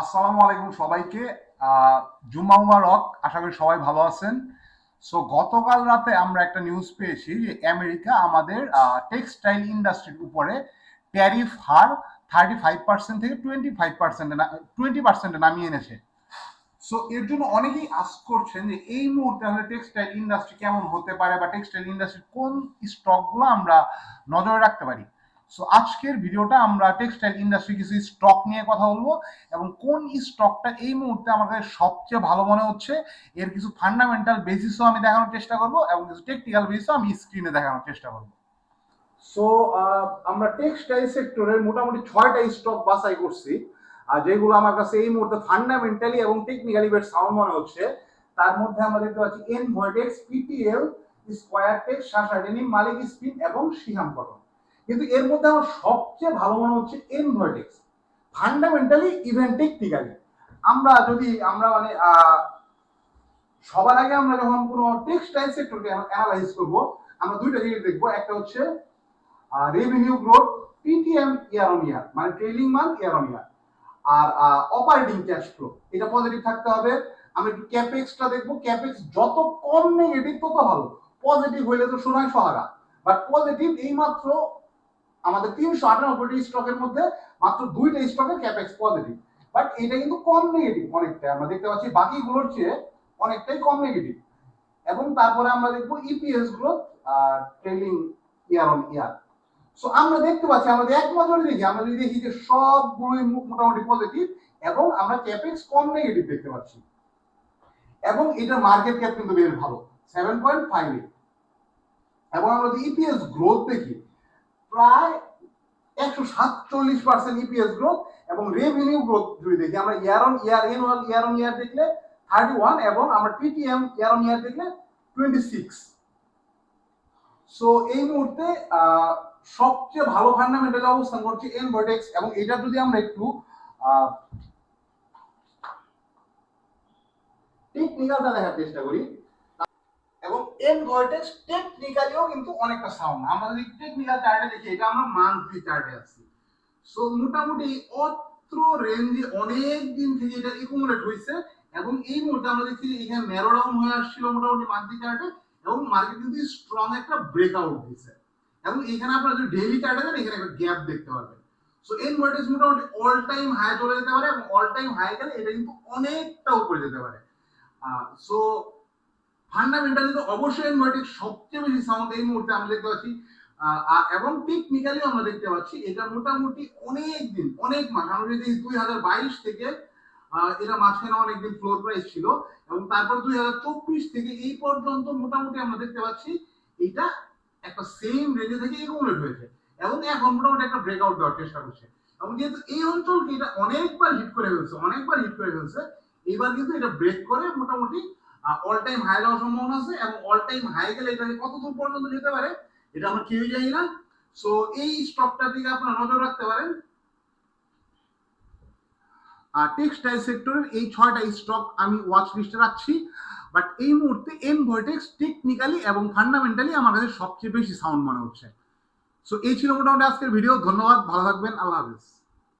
আসসালামু আলাইকুম সবাইকে। জুম্মা মুবারক, আশা করি সবাই ভালো আছেন। সো গতকাল রাতে আমরা একটা নিউজ পেয়েছি যে আমেরিকা আমাদের টেক্সটাইল ইন্ডাস্ট্রির উপরে ট্যারিফ হার থার্টি ফাইভ পার্সেন্ট থেকে টোয়েন্টি ফাইভ পার্সেন্টে টোয়েন্টি পার্সেন্টে নামিয়ে এনেছে। সো এর জন্য অনেকেই আস করছেন যে এই মুহূর্তে আমাদের টেক্সটাইল ইন্ডাস্ট্রি কেমন হতে পারে বা টেক্সটাইল ইন্ডাস্ট্রির কোন স্টকগুলো আমরা নজরে রাখতে পারি? সো আজকের ভিডিওটা আমরা টেক্সটাইল ইন্ডাস্ট্রি কিছু স্টক নিয়ে কথা বলব এবং কোন স্টকটা এই মুহূর্তে আমাদের সবচেয়ে ভালো মনে হচ্ছে, এর কিছু ফান্ডামেন্টাল বেসিসও আমি দেখানোর চেষ্টা করব এবং কিছু টেকনিক্যাল বেসিসও আমি স্ক্রিনে দেখানোর চেষ্টা করব। সো আমরা টেক্সটাইল সেক্টরের মোটামুটি ছয়টা স্টক বাছাই করছি, আর যেগুলো আমার কাছে এই মুহূর্তে ফান্ডামেন্টালি এবং টেকনিক্যালি বেশ সাউন্ড মনে হচ্ছে, তার মধ্যে আমরা দেখতে পাচ্ছি এন ভয়েটেক্স পিটিএল স্কোয়ার টেক শাসাডেনি মালিক স্পিন এবং শিহাম কটন কিন্তু এর মধ্যে আমার সবচেয়ে ভালো মনে হচ্ছে এন ভয়েটেক্স ফান্ডামেন্টালি ইভেন টেকনিক্যালি আমরা যদি, আমরা মানে সবার আগে আমরা যখন কোনো টেক্সটাইল সেক্টরকে অ্যানালাইজ করব, আমরা দুইটা জিনিস দেখব। একটা হচ্ছে revenue growth TTM year on year মানে trailing month year on year R operating cash flow এটা পজিটিভ থাকতে হবে। আমরা একটু ক্যাপেক্সটা দেখব। ক্যাপেক্স যত কম নেগেটিভ তত ভালো। পজিটিভ হইলে তো শোনায় সহারা বাট পজিটিভ এই মাত্র আমাদের তিনশো আটানব্বইটি স্টকের মধ্যে মাত্র দুইটা স্টকের ক্যাপেক্স পজিটিভ বাট এটা কিন্তু কম নেগেটিভ অনেকটাই। আমরা দেখতে পাচ্ছি বাকিগুলোর চেয়ে অনেকটাই কম নেগেটিভ এবং তারপরে আমরা দেখব EPS growth trailing year on year so আমরা দেখতে পাচ্ছি, আমরা এক দেখি, আমরা যদি দেখি যে সবগুলোই মোটামুটি পজিটিভ এবং আমরা ক্যাপেক্স কম নেগেটিভ দেখতে পাচ্ছি। এবং এটার মার্কেট ক্যাপ কিন্তু বেশ ভালো সেভেন পয়েন্ট ফাইভ এবং আমরা যদি ইপিএস গ্রোথ দেখি প্রায় একশো সাতচল্লিশ পার্সেন্ট ইপিএস গ্রোথ এবং রেভিনিউ গ্রোথ যদি দেখি, আমরা year on year annual year on year দেখলে থার্টি ওয়ান এবং আমরা টিটিএম ইয়ার অন ইয়ার দেখলে টোয়েন্টি সিক্স সো এই মুহূর্তে সবচেয়ে ভালো ফান্ডামেন্টাল অবস্থান করছে এন ভর্টেক্স এবং এটা যদি আমরা একটু টেকনিক্যালটা দেখার চেষ্টা করি। এন ভর্টেক্স টেকনিক্যালিও কিন্তু অনেকটা সাউন্ড আমরা যদি টেকনিক্যাল চার্টে দেখি, এটা আমরা মান্থলি চার্টে আছি। সো মোটামুটি অত্র রেঞ্জে অনেক দিন থেকে এটা একুমুলেট হয়েছে এবং এই মুহূর্তে আমরা দেখছি এখানে ন্যারো ডাউন হয়ে আসছিল মোটামুটি মান্থলি চার্টে এবং মার্কেট কিন্তু স্ট্রং একটা ব্রেকআউট দিয়েছে এবং এখানে আপনারা যদি ডেইলি চার্টে দেন এখানে একটা গ্যাপ দেখতে পারবেন। সো এন ভোল্টেজ মোটামুটি অল টাইম হাই চলে যেতে পারে এবং অল টাইম হাই গেলে এটা কিন্তু অনেকটা উপরে যেতে পারে। সো ফান্ডামেন্টালি তো অবশ্যই এন সবচেয়ে বেশি সাউন্ড এই মুহূর্তে আমরা দেখতে পাচ্ছি। এবং টেকনিক্যালি আমরা দেখতে পাচ্ছি, এটা মোটামুটি অনেক দিন অনেক মাস, আমরা যদি দুই হাজার বাইশ থেকে এটা মাঝখানে অনেকদিন ফ্লোর প্রাইস ছিল এবং তারপর দুই হাজার চব্বিশ থেকে এই পর্যন্ত মোটামুটি আমরা দেখতে পাচ্ছি, এটা একটা সেম রেঞ্জে থেকে একুমুলেট হয়েছে, এবং এখন মোটামুটি একটা ব্রেকআউট দেওয়ার চেষ্টা করছে। এবং যেহেতু এই অঞ্চলকে এটা অনেকবার হিট করে ফেলছে, অনেকবার হিট করে ফেলছে, এবার কিন্তু এটা ব্রেক করে মোটামুটি অল টাইম হাই যাওয়ার সম্ভাবনা আছে এবং অল টাইম হাই গেলে এটা কত দূর পর্যন্ত যেতে পারে, এটা আমরা কেউই জানি না। সো এই স্টকটার দিকে আপনারা নজর রাখতে পারেন। আর টেক্সটাইল সেক্টরের এই ছয়টা স্টক আমি ওয়াচ লিস্টে রাখছি। বাট এই মুহূর্তে এন ভয়েটেক্স টেকনিক্যালি এবং ফান্ডামেন্টালি আমার কাছে সবচেয়ে বেশি সাউন্ড মনে হচ্ছে। সো এই ছিল মোটামুটি আজকের ভিডিও ধন্যবাদ। ভালো থাকবেন। আল্লাহ হাফিজ।